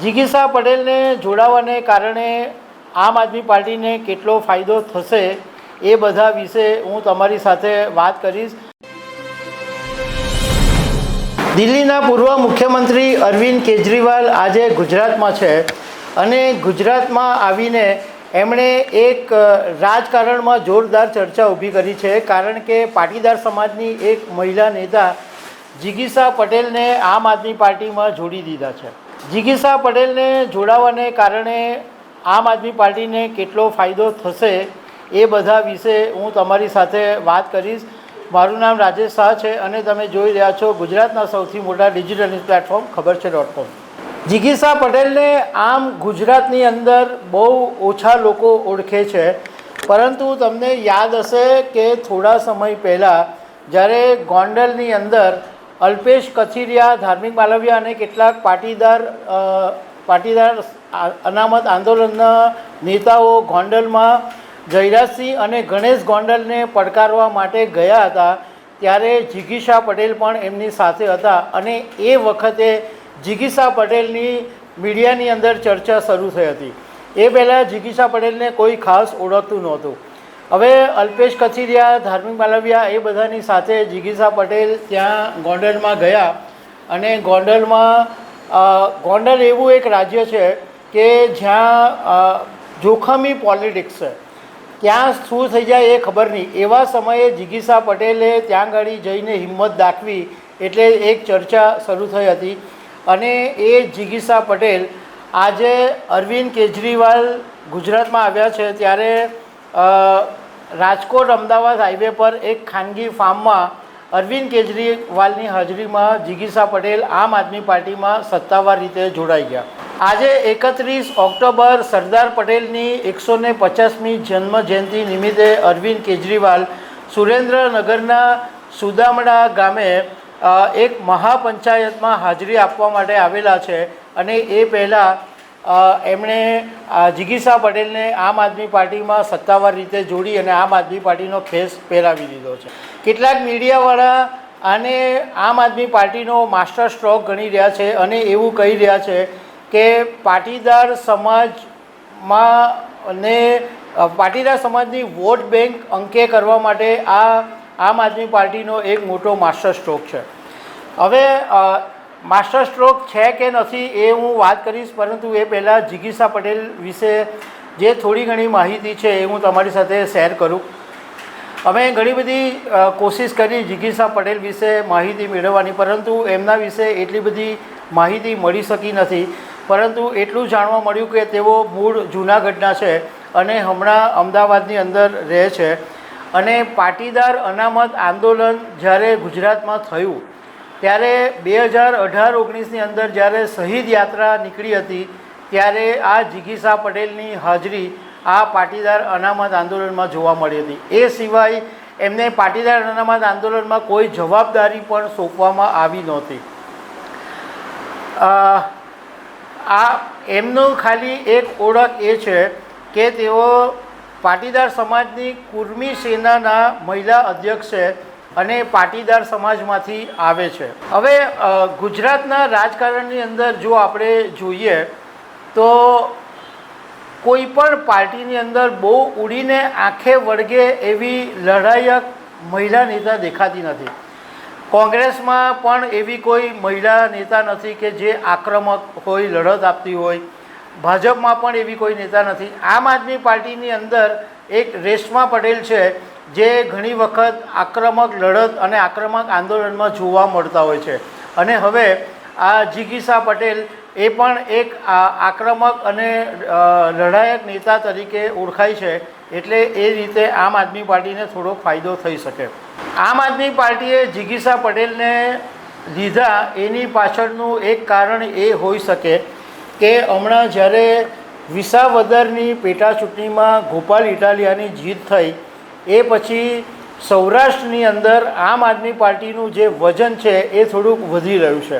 જિગીસા પટેલને જોડાવાને કારણે આમ આદમી પાર્ટીને કેટલો ફાયદો થશે એ બધા વિશે હું તમારી સાથે વાત કરીશ. દિલ્હીના પૂર્વ મુખ્યમંત્રી અરવિંદ કેજરીવાલ આજે ગુજરાતમાં છે અને ગુજરાતમાં આવીને એમણે એક રાજકારણમાં જોરદાર ચર્ચા ઊભી કરી છે કારણ કે પાટીદાર સમાજની એક મહિલા નેતા જિગીસા પટેલને આમ આદમી પાર્ટીમાં જોડી દીધા છે. જિગીસા પટેલને જોડાવાને કારણે આમ આદમી પાર્ટીને કેટલો ફાયદો થશે એ બધા વિશે હું તમારી સાથે વાત કરીશ. મારું નામ રાજેશ શાહ છે અને તમે જોઈ રહ્યા છો ગુજરાતના સૌથી મોટા ડિજિટલ ન્યૂઝ પ્લેટફોર્મ, ખબર છે ડોટ કોમ જિગીસા પટેલને આમ ગુજરાતની અંદર બહુ ઓછા લોકો ઓળખે છે. પરંતુ તમને યાદ હશે કે થોડા સમય પહેલાં જ્યારે ગોંડલની અંદર અલ્પેશ કથિરિયા, ધાર્મિક માલવિયા અને કેટલાક પાટીદાર પાટીદાર અનામત આંદોલનના નેતાઓ ગોંડલમાં જયરાજસિંહ અને ગણેશ ગોંડલને પડકારવા માટે ગયા હતા, ત્યારે જિગીશા પટેલ પણ એમની સાથે હતા અને એ વખતે જિગીશા પટેલની મીડિયાની અંદર ચર્ચા શરૂ થઈ હતી. એ પહેલાં જિગીશા પટેલને કોઈ ખાસ ઓળખતું નહોતું. હવે અલ્પેશ કથિરિયા ધાર્મિક માલવિયા એ બધાની સાથે જિગીસા પટેલ ત્યાં ગોંડલમાં ગયા અને ગોંડલમાં ગોંડલ એવું એક રાજ્ય છે કે જ્યાં જોખમી પોલિટિક્સ છે. ક્યાં શું થઈ જાય એ ખબર નહીં. એવા સમયે જિગીસા પટેલે ત્યાં આગળ જઈને હિંમત દાખવી એટલે એક ચર્ચા શરૂ થઈ હતી અને એ જિગીસા પટેલ આજે અરવિંદ કેજરીવાલ ગુજરાતમાં આવ્યા છે. ત્યારે રાજકોટ અમદાવાદ હાઈવે પર એક ખાનગી ફાર્મમાં અરવિંદ કેજરીવાલની હાજરીમાં જિગીસા પટેલ આમ આદમી પાર્ટીમાં સત્તાવાર રીતે જોડાઈ ગયા. આજે એકત્રીસ ઓક્ટોબર સરદાર પટેલની એકસો ને પચાસમી જન્મ જયંતિ નિમિત્તે અરવિંદ કેજરીવાલ સુરેન્દ્રનગરના સુદામડા ગામે એક મહાપંચાયતમાં હાજરી આપવા માટે આવેલા છે અને એ પહેલાં એમણે જિગીસા પટેલને આમ આદમી પાર્ટીમાં સત્તાવાર રીતે જોડી અને આમ આદમી પાર્ટીનો ફેસ પહેરાવી દીધો છે. કેટલાક મીડિયાવાળા આને આમ આદમી પાર્ટીનો માસ્ટર સ્ટ્રોક ગણી રહ્યા છે અને એવું કહી રહ્યા છે કે પાટીદાર સમાજમાં ને પાટીદાર સમાજની વોટ બેંક અંકે કરવા માટે આ આમ આદમી પાર્ટીનો એક મોટો માસ્ટર સ્ટ્રોક છે. હવે માસ્ટર સ્ટ્રોક છે કે નથી એ હું વાત કરીશ, પરંતુ એ પહેલાં જિગીસા પટેલ વિશે જે થોડી ઘણી માહિતી છે એ હું તમારી સાથે શેર કરું. અમે ઘણી બધી કોશિશ કરી જિગીસા પટેલ વિશે માહિતી મેળવવાની, પરંતુ એમના વિશે એટલી બધી માહિતી મળી શકી નથી. પરંતુ એટલું જાણવા મળ્યું કે તેઓ મૂળ જૂનાગઢના છે અને હમણાં અમદાવાદની અંદર રહે છે. અને પાટીદાર અનામત આંદોલન જ્યારે ગુજરાતમાં થયું ત્યારે બે હજાર અઢાર ઓગણીસની અંદર જ્યારે શહીદ યાત્રા નીકળી હતી, ત્યારે આ જિગીશા પટેલની હાજરી આ પાટીદાર અનામત આંદોલનમાં જોવા મળી હતી. એ સિવાય એમને પાટીદાર અનામત આંદોલનમાં કોઈ જવાબદારી પણ સોંપવામાં આવી નહોતી. આ, એમનું ખાલી એક ઓળખ એ છે કે તેઓ પાટીદાર સમાજની કુર્મી સેનાના મહિલા અધ્યક્ષ છે. અને પાટીદાર સમાજમાંથી આવે છે. હવે ગુજરાતના રાજકારણની અંદર જો આપણે જોઈએ, તો કોઈ પણ પાર્ટીની અંદર બહુ ઉડીને આંખે વળગે એવી લડાયક મહિલા નેતા દેખાતી નથી. કોંગ્રેસમાં પણ એવી કોઈ મહિલા નેતા નથી કે જે આક્રમક હોય, લડત આપતી હોય. ભાજપમાં પણ એવી કોઈ નેતા નથી. આમ આદમી પાર્ટીની અંદર એક રેશમા પટેલ છે જે ઘણી વખત આક્રમક લડત અને આક્રમક આંદોલનમાં જોવા મળતા હોય છે. અને હવે આ જિગીસા પટેલ એ પણ એક આક્રમક અને લડાયક નેતા તરીકે ઓળખાય છે, એટલે એ રીતે આમ આદમી પાર્ટીને થોડો ફાયદો થઈ શકે. આમ આદમી પાર્ટીએ જિગીસા પટેલને લીધા એની પાછળનું એક કારણ એ હોઈ શકે કે હમણાં જ્યારે વિસાવદરની પેટા ચૂંટણીમાં ગોપાલ ઇટાલિયાની જીત થઈ એ પછી સૌરાષ્ટ્રની અંદર આમ આદમી પાર્ટીનું જે વજન છે એ થોડુંક વધી રહ્યું છે.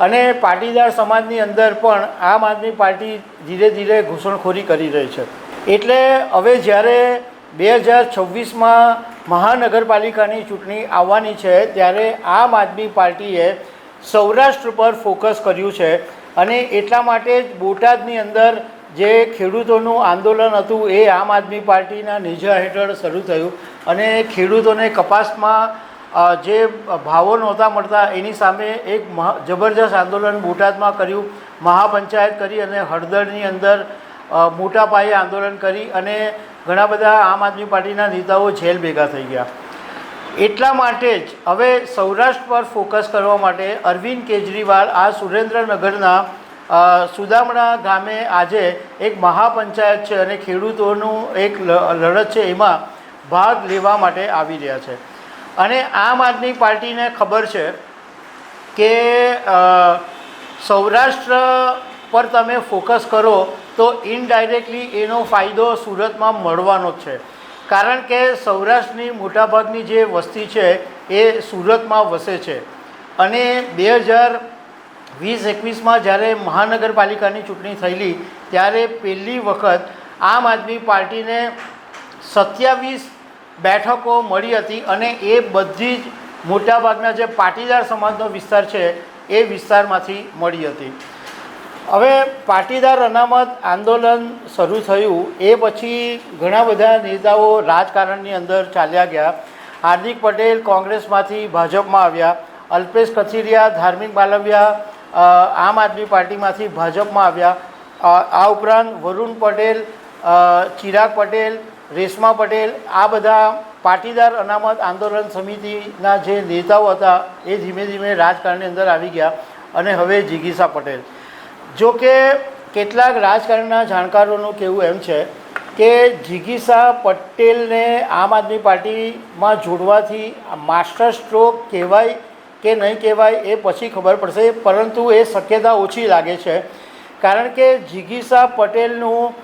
અને પાટીદાર સમાજની અંદર પણ આમ આદમી પાર્ટી ધીરે ધીરે ઘૂસણખોરી કરી રહી છે. એટલે હવે જ્યારે બે હજાર છવ્વીસમાં મહાનગરપાલિકાની ચૂંટણી આવવાની છે, ત્યારે આમ આદમી પાર્ટીએ સૌરાષ્ટ્ર પર ફોકસ કર્યું છે. અને એટલા માટે જ બોટાદની અંદર જે ખેડૂતોનું આંદોલન હતું એ આમ આદમી પાર્ટીના નેજા હેઠળ શરૂ થયું. અને ખેડૂતોને કપાસમાં જે ભાવો નહોતા મળતા, એની સામે એક જબરજસ્ત આંદોલન બોટાદમાં કર્યું. મહાપંચાયત કરી અને હળદરની અંદર મોટા પાયે આંદોલન કરી અને ઘણા બધા આમ આદમી પાર્ટીના નેતાઓ જેલ ભેગા થઈ ગયા. એટલા માટે જ હવે સૌરાષ્ટ્ર પર ફોકસ કરવા માટે અરવિંદ કેજરીવાલ આ સુરેન્દ્રનગરના અ, સુદામડા ગામે આજે એક મહાપંચાયત છે અને ખેડૂતોનું એક લડત છે એમાં ભાગ લેવા માટે આવી રહ્યા છે. અને આમ આદમી પાર્ટીને ખબર છે કે સૌરાષ્ટ્ર પર તમે ફોકસ કરો તો ઇનડાયરેક્ટલી એનો ફાયદો સુરતમાં મળવાનો જ છે. કારણ કે સૌરાષ્ટ્રની મોટાભાગની જે વસ્તી છે એ સુરતમાં વસે છે. અને બે હજાર વીસ એકવીસમાં જ્યારે મહાનગરપાલિકાની ચૂંટણી થયેલી ત્યારે પહેલી વખત આમ આદમી પાર્ટીને સત્યાવીસ બેઠકો મળી હતી અને એ બધી જ મોટાભાગના જે પાટીદાર સમાજનો વિસ્તાર છે એ વિસ્તારમાંથી મળી હતી. હવે પાટીદાર અનામત આંદોલન શરૂ થયું એ પછી ઘણા બધા નેતાઓ રાજકારણની અંદર ચાલ્યા ગયા. હાર્દિક પટેલ કોંગ્રેસમાંથી ભાજપમાં આવ્યા અલ્પેશ કથિરિયા ધાર્મિક બાલવિયા અ, આમ આદમી પાર્ટીમાંથી ભાજપમાં આવ્યા. આ ઉપરાંત વરુણ પટેલ ચિરાગ પટેલ, રેશમા પટેલ, આ બધા પાટીદાર અનામત આંદોલન સમિતિના જે નેતાઓ હતા એ ધીમે ધીમે રાજકારણની અંદર આવી ગયા અને હવે જિગીસા પટેલ. જો કે કેટલાક રાજકારણના જાણકારોનું કહેવું એમ છે કે જિગીસા પટેલને આમ આદમી પાર્ટીમાં જોડવાથી માસ્ટર સ્ટ્રોક કહેવાય કે નહીં કહેવાય એ પછી ખબર પડશે, પરંતુ એ શક્યતા ઓછી લાગે છે. કારણ કે જિગીસા પટેલનું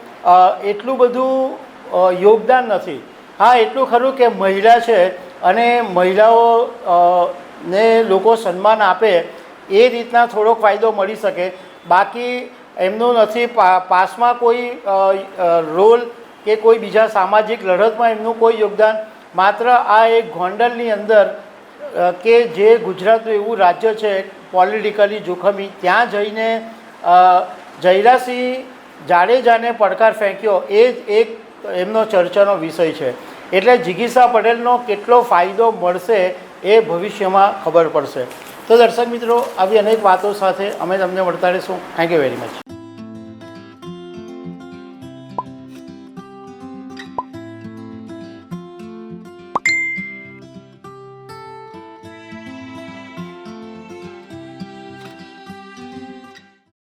એટલું બધું યોગદાન નથી. હા, એટલું ખરું કે મહિલા છે અને મહિલાઓ ને લોકો સન્માન આપે, એ રીતના થોડોક ફાયદો મળી શકે. બાકી એમનું નથી પાસમાં કોઈ રોલ કે કોઈ બીજા સામાજિક લડતમાં એમનું કોઈ યોગદાન. માત્ર આ એક ગોંડલની અંદર કે જે ગુજરાતનું એવું રાજ્ય છે, પોલિટિકલી જોખમી, ત્યાં જઈને જયરાસિંહ જાડેજાને પડકાર ફેંક્યો, એ જ એક એમનો ચર્ચાનો વિષય છે. એટલે જિગીસા પટેલનો કેટલો ફાયદો મળશે એ ભવિષ્યમાં ખબર પડશે. તો દર્શક મિત્રો, આવી અનેક વાતો સાથે અમે તમને મળતા રહીશું. Thank you very much